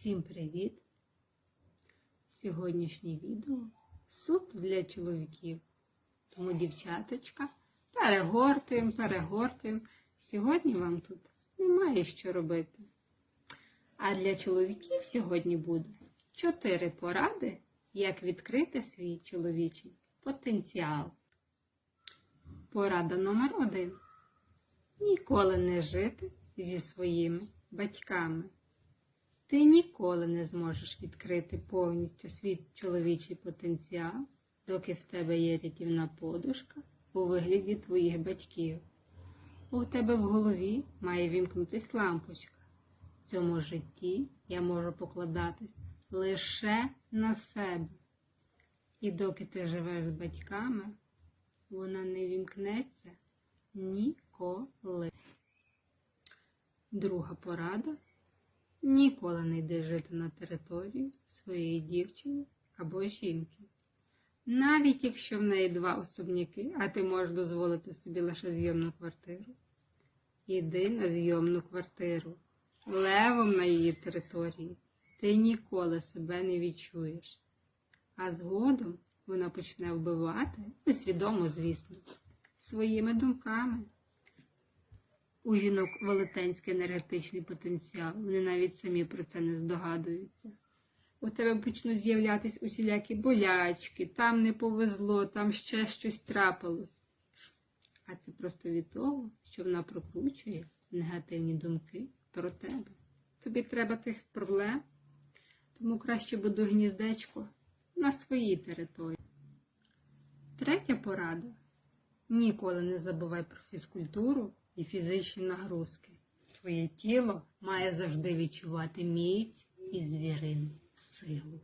Всім привіт! Сьогоднішнє відео суто для чоловіків. Тому, дівчаточка, перегортуємо, перегортуємо. Сьогодні вам тут немає що робити. А для чоловіків сьогодні буде 4 поради, як відкрити свій чоловічий потенціал. Порада номер один. Ніколи не жити зі своїми батьками. Ти ніколи не зможеш відкрити повністю свій чоловічий потенціал, доки в тебе є рятівна подушка у вигляді твоїх батьків. У тебе в голові має вімкнутись лампочка. В цьому житті я можу покладатись лише на себе. І доки ти живеш з батьками, вона не вімкнеться ніколи. Друга порада. Ніколи не йди жити на територію своєї дівчини або жінки. Навіть якщо в неї два особняки, а ти можеш дозволити собі лише зйомну квартиру. Іди на зйомну квартиру, левом на її території. Ти ніколи себе не відчуєш. А згодом вона почне вбивати, несвідомо, звісно, своїми думками. У жінок велетенський енергетичний потенціал, вони навіть самі про це не здогадуються. У тебе почнуть з'являтись усілякі болячки, там не повезло, там ще щось трапилось. А це просто від того, що вона прокручує негативні думки про тебе. Тобі треба тих проблем, тому краще буду гніздечко на своїй території. Третя порада. Ніколи не забувай про фізкультуру і фізичні нагрузки. Твоє тіло має завжди відчувати міць і звірину силу.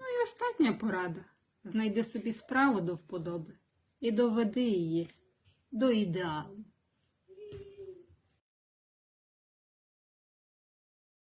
Ну і остання порада. Знайди собі справу до вподоби і доведи її до ідеалу.